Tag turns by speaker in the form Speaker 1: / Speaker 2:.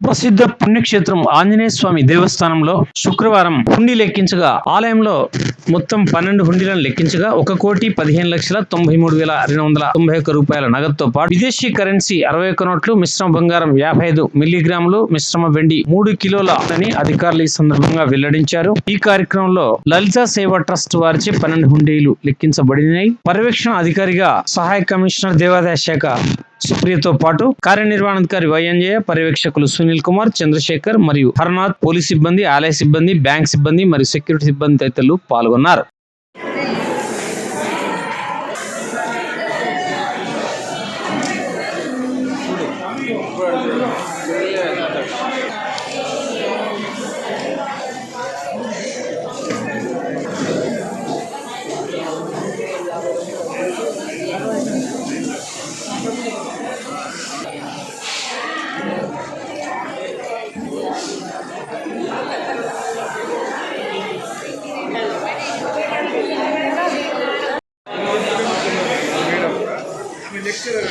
Speaker 1: ప్రసిద్ధ పుణ్యక్షేత్రం ఆంజనేయ స్వామి దేవస్థానంలో శుక్రవారం హుండీ లెక్కించగా ఆలయంలో మొత్తం పన్నెండు హుండీలను లెక్కించగా ఒక కోటి పదిహేను లక్షల తొంభై మూడు వేల రెండు వందల తొంభై ఒక్క రూపాయల నగదుతో పాటు విదేశీ కరెన్సీ అరవై ఒక్క నోట్లు మిశ్రమ బంగారం యాభై ఐదు మిల్లీగ్రాములు మిశ్రమ వెండి మూడు కిలోల అని అధికారులు ఈ సందర్భంగా వెల్లడించారు. ఈ కార్యక్రమంలో లలిత సేవా ట్రస్ట్ వారిచే పన్నెండు హుండీలు లెక్కించబడినాయి. పర్యవేక్షణ అధికారిగా సహాయ కమిషనర్ దేవాదాయ శాఖ సుప్రియతో పాటు కార్యనిర్వహణాధికారి వైఎన్జయ పర్యవేక్షకులు సునీల్ కుమార్ చంద్రశేఖర్ మరియు హర్నాథ్ పోలీస్ సిబ్బంది ఆలయ సిబ్బంది బ్యాంక్ సిబ్బంది మరియు సెక్యూరిటీ సిబ్బంది తదితరులు పాల్గొన్నారు. 見てる、